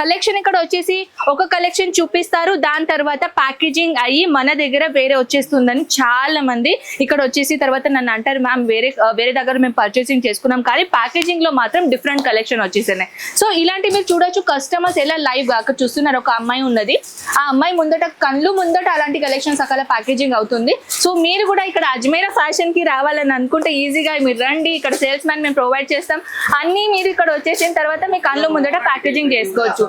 Collection ఇక్కడ వచ్చేసి ఒక కలెక్షన్ చూపిస్తారు. దాని తర్వాత ప్యాకేజింగ్ అయ్యి మన దగ్గర వేరే వచ్చేస్తుందని చాలా మంది ఇక్కడ వచ్చేసి తర్వాత నన్ను అంటారు మ్యామ్ వేరే వేరే దగ్గర మేము పర్చేసింగ్ చేసుకున్నాం. కానీ ప్యాకేజింగ్లో మాత్రం డిఫరెంట్ కలెక్షన్ వచ్చేసినాయి. సో ఇలాంటి మీరు చూడొచ్చు కస్టమర్స్ ఎలా లైవ్గా అక్కడ చూస్తున్నారు. ఒక అమ్మాయి ఉన్నది. ఆ అమ్మాయి ముందట కళ్ళు ముందట అలాంటి కలెక్షన్స్ అక్కడ ప్యాకేజింగ్ అవుతుంది. సో మీరు కూడా ఇక్కడ అజ్మీరా ఫ్యాషన్కి రావాలని అనుకుంటే ఈజీగా మీరు రండి. ఇక్కడ సేల్స్ మ్యాన్ మేము ప్రొవైడ్ చేస్తాం. అన్నీ మీరు ఇక్కడ వచ్చేసిన తర్వాత మీ కళ్ళు ముందట ప్యాకేజింగ్ చేసుకోవచ్చు.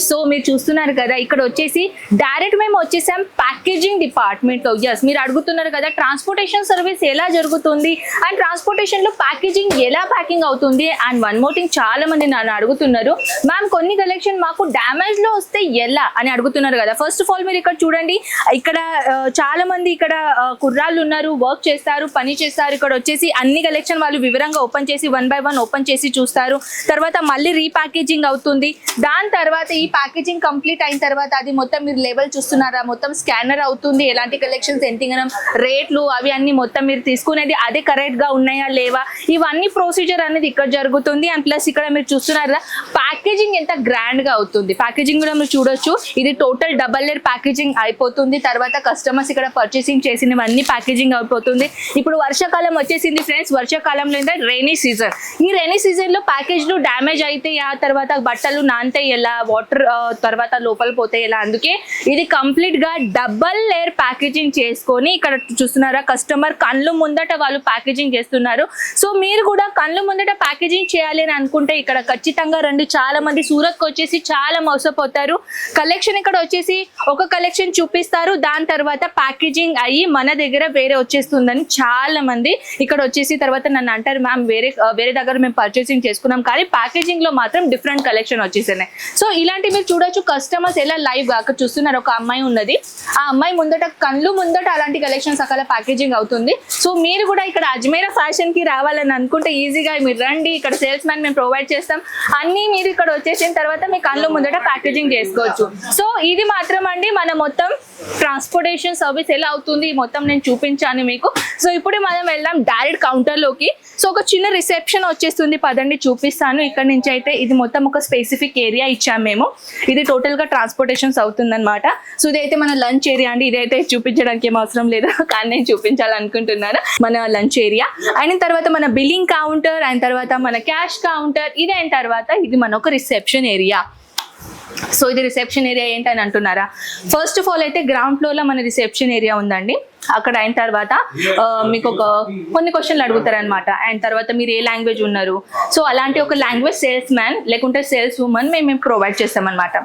ఫ్రెండ్స్ సో మీరు చూస్తున్నారు కదా ఇక్కడ వచ్చేసి డైరెక్ట్ మేము వచ్చేసాం ప్యాకేజింగ్ డిపార్ట్మెంట్లో. ఎస్ మీరు అడుగుతున్నారు కదా ట్రాన్స్పోర్టేషన్ సర్వీస్ ఎలా జరుగుతుంది అండ్ ట్రాన్స్పోర్టేషన్లో ప్యాకేజింగ్ ఎలా ప్యాకింగ్ అవుతుంది అండ్ వన్ మోర్ థింగ్ చాలా మంది నన్ను అడుగుతున్నారు మ్యామ్ కొన్ని కలెక్షన్ మాకు డ్యామేజ్లో వస్తే ఎలా? అని అడుగుతున్నారు కదా. ఫస్ట్ ఆఫ్ ఆల్ మీరు ఇక్కడ చూడండి ఇక్కడ చాలా మంది ఇక్కడ కుర్రాళ్ళు ఉన్నారు వర్క్ చేస్తారు పని చేస్తారు. ఇక్కడ వచ్చేసి అన్ని కలెక్షన్ వాళ్ళు వివరంగా ఓపెన్ చేసి వన్ బై వన్ ఓపెన్ చేసి చూస్తారు. తర్వాత మళ్ళీ రీప్యాకేజింగ్ అవుతుంది. దాని తర్వాత ఈ ప్యాకేజింగ్ కంప్లీట్ అయిన తర్వాత అది మొత్తం మీరు లెవెల్ చూస్తున్నారా? మొత్తం స్కానర్ అవుతుంది? ఎలాంటి కలెక్షన్స్ ఎంత రేట్లు అవి అన్ని మొత్తం మీరు తీసుకునేది అదే కరెక్ట్గా ఉన్నాయా లేవా? ఇవన్నీ ప్రొసీజర్ అనేది ఇక్కడ జరుగుతుంది. అండ్ ప్లస్ ఇక్కడ మీరు చూస్తున్నారా ప్యాకేజింగ్ ఎంత గ్రాండ్గా అవుతుంది. ప్యాకేజింగ్ కూడా మీరు చూడొచ్చు. ఇది టోటల్ డబల్ లేయర్ ప్యాకేజింగ్ అయిపోతుంది. తర్వాత కస్టమర్స్ ఇక్కడ పర్చేసింగ్ చేసినవన్నీ ప్యాకేజింగ్ అయిపోతుంది. ఇప్పుడు వర్షాకాలం వచ్చేసింది ఫ్రెండ్స్ వర్షాకాలంలో ఏంటంటే రైనీ సీజన్ ఈ రైనీ సీజన్లో ప్యాకేజ్లు డ్యామేజ్ అయితే ఆ తర్వాత బట్టలు నాంతే ఎలా? వాటర్ తర్వాత లోపల పోతే ఎలా? అందుకే ఇది కంప్లీట్గా డబల్ లేయర్ ప్యాకేజింగ్ చేసుకొని ఇక్కడ చూస్తున్నారా కస్టమర్ కళ్ళు ముందట వాళ్ళు ప్యాకేజింగ్ చేస్తున్నారు. సో మీరు కూడా కళ్ళు ముందట ప్యాకేజింగ్ చేయాలి అని అనుకుంటే ఇక్కడ ఖచ్చితంగా రండి. చాలా మంది సూరత్కి వచ్చేసి చాలా మోసపోతారు. కలెక్షన్ ఇక్కడ వచ్చేసి ఒక కలెక్షన్ చూపిస్తారు. దాని తర్వాత ప్యాకేజింగ్ అయ్యి మన దగ్గర వేరే వచ్చేస్తుందని చాలా మంది ఇక్కడ వచ్చేసి తర్వాత నన్ను అంటారు మ్యామ్ వేరే వేరే దగ్గర మేము పర్చేసింగ్ చేసుకున్నాం. కానీ ప్యాకేజింగ్లో మాత్రం డిఫరెంట్ కలెక్షన్ వచ్చేసినాయి. సో ఇలాంటి మీరు చూడొచ్చు కస్టమర్స్ ఎలా లైవ్గా అక్కడ చూస్తున్నారు. ఒక అమ్మాయి ఉన్నది. ఆ అమ్మాయి ముందట కళ్ళు ముందట అలాంటి కలెక్షన్స్ అక్కడ ప్యాకేజింగ్ అవుతుంది. సో మీరు కూడా ఇక్కడ అజ్మీరా ఫ్యాషన్కి రావాలని అనుకుంటే ఈజీగా మీరు రండి. ఇక్కడ సేల్స్ మ్యాన్ మేము ప్రొవైడ్ చేస్తాం. అన్ని మీరు ఇక్కడ వచ్చేసిన తర్వాత మీ కళ్ళు ముందట ప్యాకేజింగ్ చేసుకోవచ్చు. సో ఇది మాత్రం అండి మన మొత్తం ట్రాన్స్పోర్టేషన్ సర్వీస్ ఎలా అవుతుంది. మొత్తం నేను చూపించాను మీకు. సో ఇప్పుడు మనం వెళ్దాం డైరెక్ట్ కౌంటర్లోకి. సో ఒక చిన్న రిసెప్షన్ వచ్చేస్తుంది. పదండి చూపిస్తాను. ఇక్కడ నుంచి అయితే ఇది మొత్తం ఒక స్పెసిఫిక్ ఏరియా ఇచ్చాము మేము. ఇది టోటల్గా ట్రాన్స్పోర్టేషన్స్ అవుతుంది అనమాట సో ఇదైతే మన లంచ్ ఏరియా అండి. ఇదైతే చూపించడానికి ఏం అవసరం లేదు. కానీ నేను చూపించాలనుకుంటున్నాను. మన లంచ్ ఏరియా అయిన తర్వాత మన బిల్లింగ్ కౌంటర్ అయిన తర్వాత మన క్యాష్ కౌంటర్ ఇది అయిన తర్వాత ఇది మన ఒక రిసెప్షన్ ఏరియా సో ఇది రిసెప్షన్ ఏరియా ఏంటని అంటున్నారా? ఫస్ట్ ఆఫ్ ఆల్ అయితే గ్రౌండ్ ఫ్లోర్లో మన రిసెప్షన్ ఏరియా ఉందండి. అక్కడ అయిన తర్వాత మీకు ఒక కొన్ని క్వశ్చన్లు అడుగుతారనమాట అండ్ తర్వాత మీరు ఏ లాంగ్వేజ్ ఉన్నారు. సో అలాంటి ఒక లాంగ్వేజ్ సేల్స్ మ్యాన్ లేకుంటే సేల్స్ ఉమెన్ మేము ప్రొవైడ్ చేస్తామన్నమాట.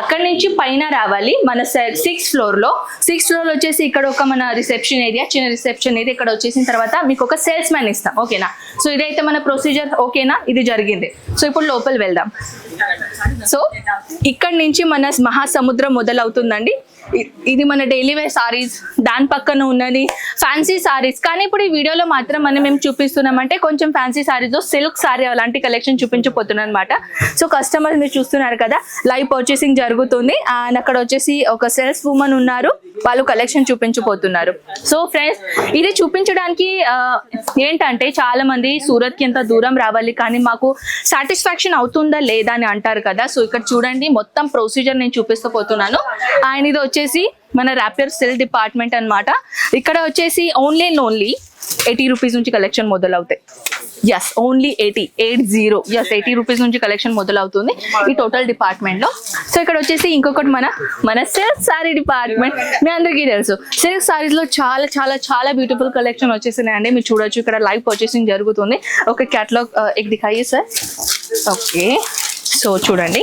అక్కడ నుంచి పైన రావాలి మన సిక్స్ ఫ్లోర్లో. సిక్స్ ఫ్లోర్ వచ్చేసి ఇక్కడ ఒక మన రిసెప్షన్ ఏరియా చిన్న రిసెప్షన్ ఏరియా ఇక్కడ వచ్చేసిన తర్వాత మీకు ఒక సేల్స్ మ్యాన్ ఇస్తాం ఓకేనా సో ఇదైతే మన ప్రొసీజర్ ఓకేనా ఇది జరిగింది. సో ఇప్పుడు లోపల వెళ్దాం. సో ఇక్కడ నుంచి మన మహాసముద్రం మొదలవుతుందండి. ఇది మన డైలీ వేర్ సారీస్. దాని పక్కన ఉన్నది ఫ్యాన్సీ సారీస్. కానీ ఇప్పుడు ఈ వీడియోలో మాత్రం మనం మేము చూపిస్తున్నామంటే కొంచెం ఫ్యాన్సీ సారీస్ సిల్క్ సారీ అలాంటి కలెక్షన్ చూపించబోతున్నాను అనమాట సో కస్టమర్స్ మీరు చూస్తున్నారు కదా లైవ్ పర్చేసింగ్ జరుగుతుంది. అండ్ అక్కడ వచ్చేసి ఒక సేల్స్ ఉమెన్ ఉన్నారు. వాళ్ళు కలెక్షన్ చూపించబోతున్నారు. సో ఫ్రెండ్స్ ఇది చూపించడానికి ఏంటంటే చాలా మంది సూరత్కి ఎంత దూరం రావాలి కానీ మాకు సాటిస్ఫాక్షన్ అవుతుందా లేదా అని అంటారు కదా. సో ఇక్కడ చూడండి మొత్తం ప్రొసీజర్ నేను చూపిస్తూ పోతున్నాను అండ్ ఇది వచ్చేసి మన ర్యాపియర్ సెల్ డిపార్ట్మెంట్ అన్నమాట. ఇక్కడ వచ్చేసి only and only eighty rupees నుంచి కలెక్షన్ మొదలవుతాయి. Yes only eighty eight zero yes eighty rupees నుంచి కలెక్షన్ మొదలవుతుంది ఈ టోటల్ డిపార్ట్మెంట్లో. సో ఇక్కడ వచ్చేసి ఇంకొకటి మన మన సిల్క్ శారీ డిపార్ట్మెంట్ మీ అందరికీ తెలుసు. సిల్క్ శారీస్లో చాలా చాలా చాలా బ్యూటిఫుల్ కలెక్షన్ వచ్చేసినాయండి. మీరు చూడొచ్చు ఇక్కడ లైవ్ పర్చేసింగ్ జరుగుతుంది. ఒక క్యాటలాగ్ ఎక్ దిఖాయి సార్ ఓకే సో చూడండి.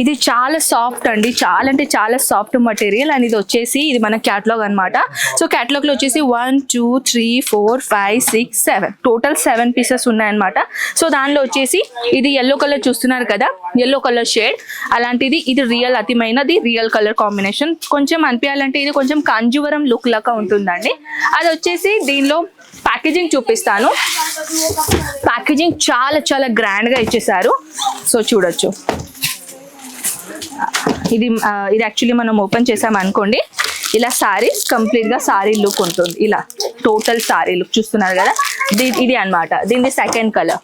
ఇది చాలా సాఫ్ట్ అండి. చాలా అంటే చాలా సాఫ్ట్ మటీరియల్ అండ్ ఇది వచ్చేసి ఇది మన క్యాటలాగ్ అనమాట సో క్యాటలాగ్లో వచ్చేసి one two three four five six seven total seven pieces ఉన్నాయన్నమాట. సో దానిలో వచ్చేసి ఇది ఎల్లో కలర్ చూస్తున్నారు కదా? ఎల్లో కలర్ షేడ్ అలాంటిది ఇది రియల్ అతిమైనది రియల్ కలర్ కాంబినేషన్ కొంచెం అనిపించాలంటే ఇది కొంచెం కంజువరం లుక్ లాగా ఉంటుందండి. అది వచ్చేసి దీనిలో ప్యాకేజింగ్ చూపిస్తాను. ప్యాకేజింగ్ చాలా చాలా గ్రాండ్గా ఇచ్చేసారు సో చూడొచ్చు. ఇది ఇది యాక్చువల్లీ మనం ఓపెన్ చేసాం అనుకోండి. ఇలా సారీ కంప్లీట్గా సారీ లుక్ ఉంటుంది. ఇలా టోటల్ సారీ లుక్ చూస్తున్నారు కదా? దీ- ఇది అన్నమాట. దీనిది సెకండ్ కలర్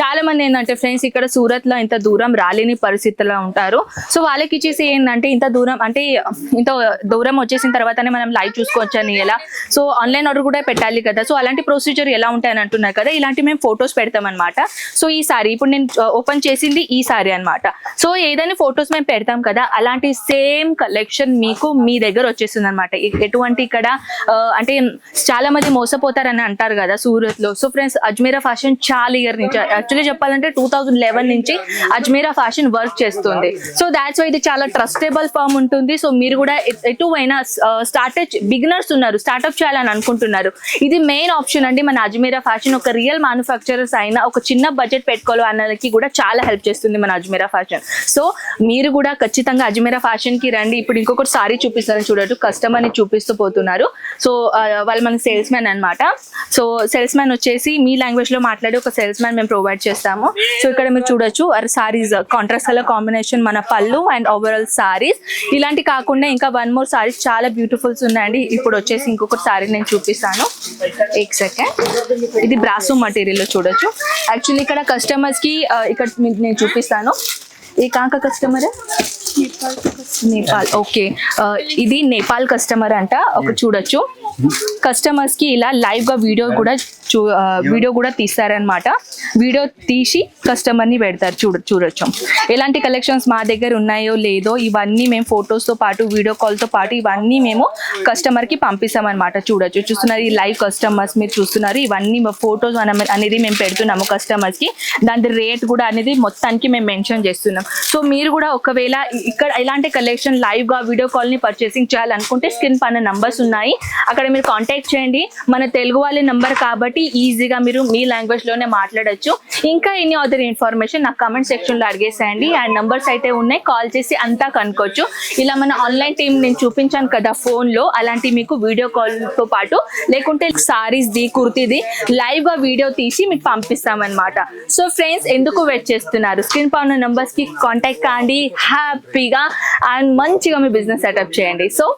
చాలా మంది ఏంటంటే ఫ్రెండ్స్ ఇక్కడ సూరత్లో ఇంత దూరం రాలేని పరిస్థితుల్లో ఉంటారు. సో వాళ్ళకి ఇచ్చేసి ఏంటంటే ఇంత దూరం అంటే ఇంత దూరం వచ్చేసిన తర్వాతనే మనం లైవ్ చూసుకోవచ్చు అని ఎలా. సో ఆన్లైన్ ఆర్డర్ కూడా పెట్టాలి కదా. సో అలాంటి ప్రొసీజర్ ఎలా ఉంటాయని అంటున్నారు కదా. ఇలాంటి మేము ఫొటోస్ పెడతాం అనమాట సో ఈ సారీ ఇప్పుడు నేను ఓపెన్ చేసింది ఈ సారీ అన్నమాట. సో ఏదైనా ఫొటోస్ మేము పెడతాం కదా అలాంటి సేమ్ కలెక్షన్ మీకు మీ దగ్గర వచ్చేస్తుంది అనమాట ఎటువంటి ఇక్కడ అంటే చాలా మంది మోసపోతారని అంటారు కదా సూరత్లో సో ఫ్రెండ్స్ అజ్మీరా ఫ్యాషన్ చాలా ఇయర్ నుంచి యాక్చువల్లీ చెప్పాలంటే టూ థౌజండ్ లెవెన్ నుంచి అజ్మీరా ఫ్యాషన్ వర్క్ చేస్తుంది. సో దాట్స్ వై ఇది చాలా ట్రస్టేబుల్ ఫామ్ ఉంటుంది. సో మీరు కూడా ఎటువైనా స్టార్టప్ బిగినర్స్ ఉన్నారు స్టార్టప్ చేయాలని అనుకుంటున్నారు. ఇది మెయిన్ ఆప్షన్ అండి మన అజ్మీరా ఫ్యాషన్. ఒక రియల్ మ్యానుఫ్యాక్చరర్స్ అయినా ఒక చిన్న బడ్జెట్ పెట్టుకోవాలి అన్నకి కూడా చాలా హెల్ప్ చేస్తుంది మన అజ్మీరా ఫ్యాషన్. సో మీరు కూడా ఖచ్చితంగా అజ్మీరా ఫ్యాషన్కి రండి. ఇప్పుడు ఇంకొకటి సారీ చూపిస్తారని చూడటం కస్టమర్ని చూపిస్తూ పోతున్నారు. సో వాళ్ళు మన సేల్స్ మ్యాన్ అనమాట సో సేల్స్ మ్యాన్ వచ్చేసి మీ లాంగ్వేజ్లో మాట్లాడి ఒక సేల్స్ మ్యాన్ మేము ప్రొవైడ్ చేస్తాము. సో ఇక్కడ మీరు చూడొచ్చు సారీస్ కాంట్రాస్ట్ కలర్ కాంబినేషన్ మన పళ్ళు అండ్ ఓవరాల్ సారీస్ ఇలాంటి కాకుండా ఇంకా వన్ మోర్ సారీస్ చాలా బ్యూటిఫుల్స్ ఉన్నాయండి. ఇప్పుడు వచ్చేసి ఇంకొకటి సారీ నేను చూపిస్తాను. ఎక్ సెకండ్ ఇది బ్రాసో మటీరియల్లో చూడొచ్చు. యాక్చువల్లీ ఇక్కడ కస్టమర్స్కి ఆ, ఇక్కడ నేను చూపిస్తాను. ఈ కాక కస్టమర్ నేపాల్ ఓకే ఇది నేపాల్ కస్టమర్ అంట. ఒక చూడొచ్చు. కస్టమర్స్కి ఇలా లైవ్గా వీడియో కూడా చూ వీడియో కూడా తీస్తారనమాట వీడియో తీసి కస్టమర్ని పెడతారు చూడ చూడొచ్చు. ఎలాంటి కలెక్షన్స్ మా దగ్గర ఉన్నాయో లేదో ఇవన్నీ మేము ఫొటోస్తో పాటు వీడియో కాల్తో పాటు ఇవన్నీ మేము కస్టమర్కి పంపిస్తామన్నమాట. చూడొచ్చు. చూస్తున్నారు ఈ లైవ్ కస్టమర్స్ మీరు చూస్తున్నారు. ఇవన్నీ ఫొటోస్ అనేది మేము పెడుతున్నాము కస్టమర్స్కి. దాని రేట్ కూడా అనేది మొత్తానికి మేము మెన్షన్ చేస్తున్నాం. సో మీరు కూడా ఒకవేళ ఇక్కడ ఇలాంటి కలెక్షన్ లైవ్గా వీడియో కాల్ని పర్చేసింగ్ చేయాలనుకుంటే స్క్రీన్ పైన నంబర్స్ ఉన్నాయి. అక్కడ మీరు కాంటాక్ట్ చేయండి. మన తెలుగు వాళ్ళ నంబర్ కాబట్టి ఈజీగా మీరు మీ లాంగ్వేజ్లోనే మాట్లాడొచ్చు. ఇంకా ఎనీ అదర్ ఇన్ఫర్మేషన్ నాకు కమెంట్ సెక్షన్లో అడిగేసేయండి. అండ్ నంబర్స్ అయితే ఉన్నాయి. కాల్ చేసి అంతా కనుక్కోవచ్చు. ఇలా మన ఆన్లైన్ టీం నేను చూపించాను కదా ఫోన్లో. అలాంటి మీకు వీడియో కాల్తో పాటు. లేకుంటే సారీస్ ది కుర్తీది లైవ్గా వీడియో తీసి మీకు పంపిస్తామన్నమాట. సో ఫ్రెండ్స్ ఎందుకు వెయిట్ చేస్తున్నారు? స్క్రీన్ పై ఉన్న నంబర్స్కి కాంటాక్ట్ కాండి. హ్యాపీగా అండ్ మంచిగా మీ బిజినెస్ సెటప్ చేయండి. సో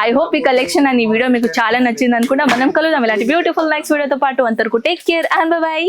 ఐ హోప్ ఈ కలెక్షన్ అండ్ ఈ వీడియో మీకు చాలా నచ్చింది అనుకుంటా మనం కలుద్దాం. ఇలాంటి బ్యూటిఫుల్ నెక్స్ట్ వీడియోతో పాటు అంతవరకు టేక్ కేర్ అండ్ బై